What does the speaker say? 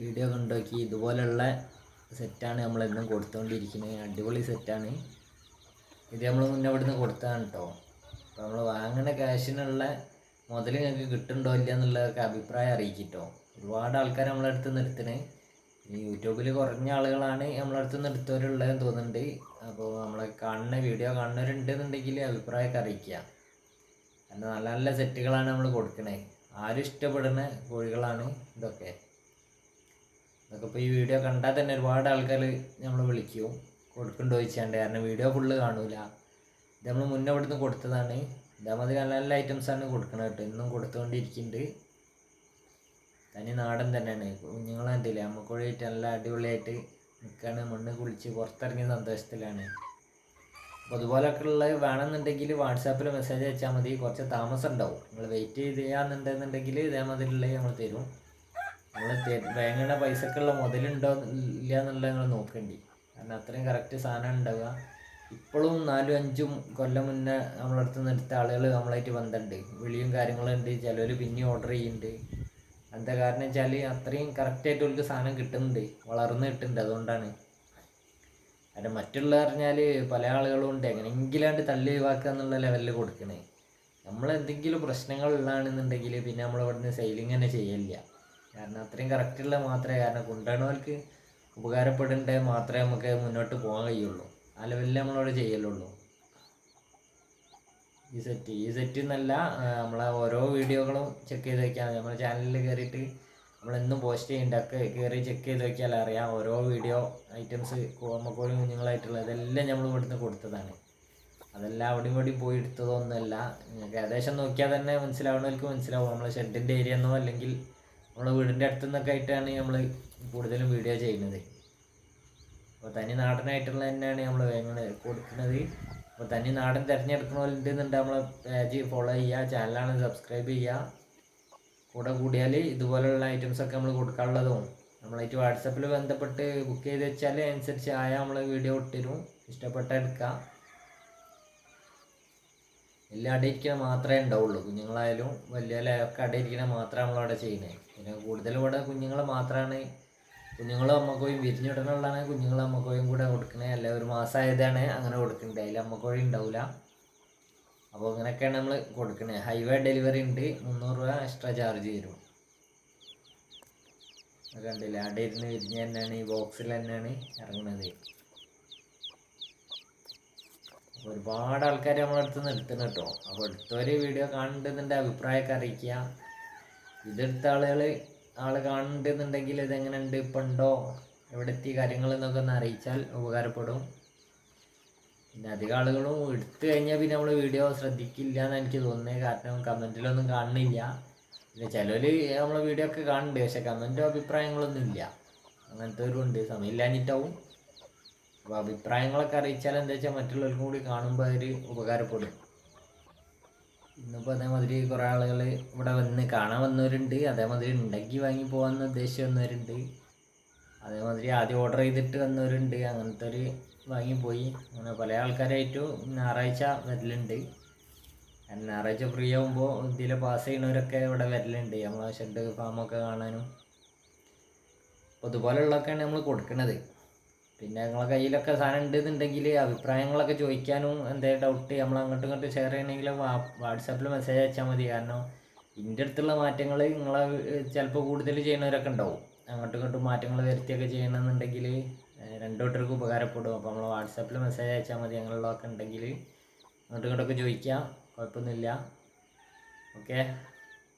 Video കണ്ടോക്കി ഇതുപോലെയുള്ള സെറ്റാണ് നമ്മൾ എന്നും കൊടുത്തുകൊണ്ടിരിക്കുന്നത് അടിപൊളി സെറ്റാണ് ഇത് നമ്മൾ മുന്നേ ഇവിടുന്ന് കൊടുത്തതാണ് കേട്ടോ അപ്പോൾ നമ്മൾ വാങ്ങുന്ന ക്യാഷിനുള്ള മുതൽ ഞങ്ങൾക്ക് കിട്ടുന്നുണ്ടോ ഇല്ല എന്നുള്ളതൊക്കെ അഭിപ്രായം അറിയിക്കിട്ടോ. ഒരുപാട് ആൾക്കാർ നമ്മളെ അടുത്ത് നിർത്തണേ യൂട്യൂബിൽ കുറഞ്ഞ ആളുകളാണ് നമ്മളെ അടുത്ത് നിർത്തവരുള്ളതെന്ന് തോന്നുന്നുണ്ട്. അപ്പോൾ നമ്മളെ കാണുന്ന വീഡിയോ കാണുന്നവരുണ്ടെന്നുണ്ടെങ്കിൽ അഭിപ്രായമൊക്കെ അറിയിക്കുക. കാരണം നല്ല നല്ല സെറ്റുകളാണ് നമ്മൾ കൊടുക്കണേ. ആരും ഇഷ്ടപ്പെടുന്ന കോഴികളാണ് ഇതൊക്കെ. ഇതൊക്കെ ഇപ്പോൾ ഈ വീഡിയോ കണ്ടാൽ തന്നെ ഒരുപാട് ആൾക്കാർ നമ്മൾ വിളിക്കും. കൊടുക്കുന്നുണ്ടോ ചോദിച്ചാണ്ട്. കാരണം വീഡിയോ ഫുള്ള് കാണൂല. ഇത് നമ്മൾ മുന്നേ ഇവിടുന്ന് കൊടുത്തതാണ്. ഇതേമാതിരി നല്ല നല്ല ഐറ്റംസാണ് കൊടുക്കണത് കേട്ടോ. ഇന്നും കൊടുത്തുകൊണ്ടിരിക്കുന്നുണ്ട് തനി നാടൻ തന്നെയാണ്. കുഞ്ഞുങ്ങളെ കണ്ടില്ലേ? അമ്മക്കോഴിയായിട്ട് നല്ല അടിപൊളിയായിട്ട് നിൽക്കുകയാണ് മണ്ണ് കുളിച്ച് പുറത്തിറങ്ങിയ സന്തോഷത്തിലാണ്. അപ്പോൾ അതുപോലൊക്കെ ഉള്ളത് വേണമെന്നുണ്ടെങ്കിൽ വാട്സാപ്പിൽ മെസ്സേജ് അയച്ചാൽ മതി. കുറച്ച് താമസം ഉണ്ടാവും. നിങ്ങൾ വെയിറ്റ് ചെയ്യാന്നുണ്ടെന്നുണ്ടെങ്കിൽ ഇതേമാതിരിയുള്ളത് നമ്മൾ തരും. നമ്മൾ വേങ്ങണ പൈസക്കുള്ള മുതലുണ്ടോ ഇല്ല എന്നുള്ളത് നിങ്ങൾ നോക്കേണ്ടി. കാരണം അത്രയും കറക്റ്റ് സാധനം ഉണ്ടാവുക. ഇപ്പോഴും നാലും അഞ്ചും കൊല്ലം മുന്നേ നമ്മളടുത്ത് നിന്ന് ആളുകൾ നമ്മളായിട്ട് ബന്ധമുണ്ട് വിളിയും കാര്യങ്ങളും ഉണ്ട്. ചിലർ പിന്നെ ഓർഡർ ചെയ്യുന്നുണ്ട് എന്താ കാരണം വെച്ചാൽ അത്രയും കറക്റ്റായിട്ട് അവർക്ക് സാധനം കിട്ടുന്നുണ്ട്. വളർന്ന് കിട്ടുന്നുണ്ട് അതുകൊണ്ടാണ്. കാരണം മറ്റുള്ള പറഞ്ഞാൽ പല ആളുകളും ഉണ്ട്. എങ്ങനെയെങ്കിലാണ്ട് തള്ളി ഒഴിവാക്കുക എന്നുള്ള ലെവലിൽ കൊടുക്കണേ. നമ്മൾ എന്തെങ്കിലും പ്രശ്നങ്ങൾ ഉള്ളതാണെന്നുണ്ടെങ്കിൽ പിന്നെ നമ്മൾ ഇവിടുന്ന് സെയിലിംഗ് തന്നെ ചെയ്യില്ല കാരണം അത്രയും കറക്റ്റുള്ള മാത്രമേ കാരണം കൊണ്ടുവരണവർക്ക് ഉപകാരപ്പെടേണ്ടേ മാത്രമേ നമുക്ക് മുന്നോട്ട് പോകാൻ കഴിയുള്ളൂ. ആ ലെവലിൽ നമ്മളവിടെ ചെയ്യലുള്ളൂ. ഈ സെറ്റ് ഈ സെറ്റ് എന്നല്ല നമ്മളെ ഓരോ വീഡിയോകളും ചെക്ക് ചെയ്ത് നമ്മളെ നമ്മുടെ ചാനലിൽ കയറിയിട്ട് നമ്മളെന്നും പോസ്റ്റ് ചെയ്യുന്നുണ്ട് കയറി ചെക്ക് ചെയ്ത് വെക്കിയാൽ അറിയാം. ഓരോ വീഡിയോ ഐറ്റംസ് കോമക്കോഴി കുഞ്ഞുങ്ങളായിട്ടുള്ള ഇതെല്ലാം നമ്മൾ ഇവിടുന്ന് കൊടുത്തതാണ്. അതെല്ലാം അവിടെയും ഇവിടെയും പോയി എടുത്തതൊന്നുമല്ല. നിങ്ങൾക്ക് ഏകദേശം നോക്കിയാൽ തന്നെ മനസ്സിലാവുന്നവർക്ക് മനസ്സിലാവും. നമ്മളെ ഷെഡിന്റെ ഏരിയ എന്നോ അല്ലെങ്കിൽ നമ്മളെ വീടിന്റെ അടുത്തു നിന്നൊക്കെ ആയിട്ടാണ് നമ്മൾ കൂടുതലും വീഡിയോ ചെയ്യുന്നത്. അപ്പോൾ തനി നാടനായിട്ടുള്ള തന്നെയാണ് നമ്മൾ വേങ്ങൾ കൊടുക്കുന്നത്. അപ്പോൾ തനി നാടൻ തിരഞ്ഞെടുക്കണമെന്നുണ്ടെന്നുണ്ട് നമ്മളെ പേജ് ഫോളോ ചെയ്യുക ചാനലാണ് സബ്സ്ക്രൈബ് ചെയ്യുക. കൂടെ കൂടിയാൽ ഇതുപോലെയുള്ള ഐറ്റംസൊക്കെ നമ്മൾ കൊടുക്കാനുള്ളതും. നമ്മളായിട്ട് വാട്സപ്പിൽ ബന്ധപ്പെട്ട് ബുക്ക് ചെയ്ത് വെച്ചാൽ അനുസരിച്ച് ആയാൽ നമ്മൾ വീഡിയോ ഇട്ടിരും. ഇഷ്ടപ്പെട്ട എടുക്കാം. എല്ലാം അടയിരിക്കണ മാത്രമേ ഉണ്ടാവുള്ളൂ. കുഞ്ഞുങ്ങളായാലും വലിയ ഒക്കെ അടയിരിക്കണ മാത്രമേ നമ്മളവിടെ ചെയ്യുന്നത് പിന്നെ കൂടുതലും ഇവിടെ കുഞ്ഞുങ്ങൾ മാത്രമാണ്. കുഞ്ഞുങ്ങളും അമ്മക്കോയും വിരിഞ്ഞിടണുള്ളതാണ് കുഞ്ഞുങ്ങളും അമ്മക്കോയും കൂടെ കൊടുക്കണേ. അല്ല ഒരു മാസമായതാണ് അങ്ങനെ കൊടുക്കുന്നത് അതിൽ അമ്മക്കോഴി ഉണ്ടാവില്ല. അപ്പോൾ അങ്ങനെയൊക്കെയാണ് നമ്മൾ കൊടുക്കണേ. ഹൈവേ ഡെലിവറി ഉണ്ട്. മുന്നൂറ് രൂപ എക്സ്ട്രാ ചാർജ് തരും. കണ്ടില്ലേ? അവിടെ ഇരുന്ന് വിരിഞ്ഞ് തന്നെയാണ്. ഈ ബോക്സിൽ തന്നെയാണ് ഇറങ്ങുന്നത് ഒരുപാട് ആൾക്കാർ നമ്മളടുത്ത് നിന്ന് എടുത്തുന്നു കേട്ടോ. അപ്പോൾ എടുത്തവർ വീഡിയോ കാണുന്നുണ്ടെന്നുണ്ട് അഭിപ്രായമൊക്കെ അറിയിക്കുക. ഇതെടുത്ത ആളുകൾ ആൾ കാണുന്നുണ്ടെന്നുണ്ടെങ്കിൽ ഇതെങ്ങനെയുണ്ട്? ഇപ്പം ഉണ്ടോ? എവിടെ എത്തി കാര്യങ്ങൾ എന്നൊക്കെ ഒന്ന് അറിയിച്ചാൽ ഉപകാരപ്പെടും. പിന്നെ അധികം ആളുകളും എടുത്തു കഴിഞ്ഞാൽ പിന്നെ നമ്മൾ വീഡിയോ ശ്രദ്ധിക്കില്ല എന്ന് എനിക്ക് തോന്നുന്നത് കാരണം കമന്റിലൊന്നും കാണുന്നില്ല. പിന്നെ ചിലർ നമ്മളെ വീഡിയോ ഒക്കെ കാണുന്നുണ്ട്. പക്ഷെ കമന്റോ അഭിപ്രായങ്ങളൊന്നും ഇല്ല. അങ്ങനത്തെ ഒരു ഉണ്ട്. സമയമില്ലാഞ്ഞിട്ടാവും. അപ്പോൾ അഭിപ്രായങ്ങളൊക്കെ അറിയിച്ചാൽ എന്താ വെച്ചാൽ മറ്റുള്ളവർക്കും കൂടി കാണുമ്പോൾ അവർ ഉപകാരപ്പെടും. ഇന്നിപ്പോൾ അതേമാതിരി കുറേ ആളുകൾ ഇവിടെ വന്ന് കാണാൻ വന്നവരുണ്ട്. അതേമാതിരി ഉണ്ടാക്കി വാങ്ങി പോകാമെന്ന് ഉദ്ദേശിച്ച് വന്നവരുണ്ട്. അതേമാതിരി ആദ്യം ഓർഡർ ചെയ്തിട്ട് വന്നവരുണ്ട്. അങ്ങനത്തെ ഒരു വാങ്ങിപ്പോയി അങ്ങനെ പല ആൾക്കാരായിട്ടും ഞായറാഴ്ച വരലുണ്ട്. ഞായറാഴ്ച ഫ്രീ ആകുമ്പോൾ ഇതിലെ പാസ് ചെയ്യണവരൊക്കെ ഇവിടെ വരലുണ്ട്. നമ്മളെ ഷെഡ് ഫാമൊക്കെ കാണാനും. അപ്പോൾ ഇതുപോലെയുള്ളതൊക്കെയാണ് നമ്മൾ കൊടുക്കുന്നത് പിന്നെ നിങ്ങളെ കയ്യിലൊക്കെ സാധനം ഉണ്ടെന്നുണ്ടെങ്കിൽ അഭിപ്രായങ്ങളൊക്കെ ചോദിക്കാനും എന്തെങ്കിലും ഡൗട്ട് നമ്മൾ അങ്ങോട്ടും ഇങ്ങോട്ടും ഷെയർ ചെയ്യണമെങ്കിൽ വാട്സാപ്പിൽ മെസ്സേജ് അയച്ചാൽ മതി. കാരണം ഇതിന്റെ അടുത്തുള്ള മാറ്റങ്ങൾ നിങ്ങളെ ചിലപ്പോൾ കൂടുതൽ ചെയ്യുന്നവരൊക്കെ ഉണ്ടാവും. അങ്ങോട്ടും ഇങ്ങോട്ടും മാറ്റങ്ങൾ വരുത്തിയൊക്കെ ചെയ്യണമെന്നുണ്ടെങ്കിൽ രണ്ടു കൂട്ടർക്ക് ഉപകാരപ്പെടും. അപ്പോൾ നമ്മൾ വാട്സാപ്പിൽ മെസ്സേജ് അയച്ചാൽ മതി അങ്ങനെയുള്ളതൊക്കെ ഉണ്ടെങ്കിൽ അങ്ങോട്ടും ഇങ്ങോട്ടൊക്കെ ചോദിക്കാം. കുഴപ്പമൊന്നുമില്ല. ഓക്കെ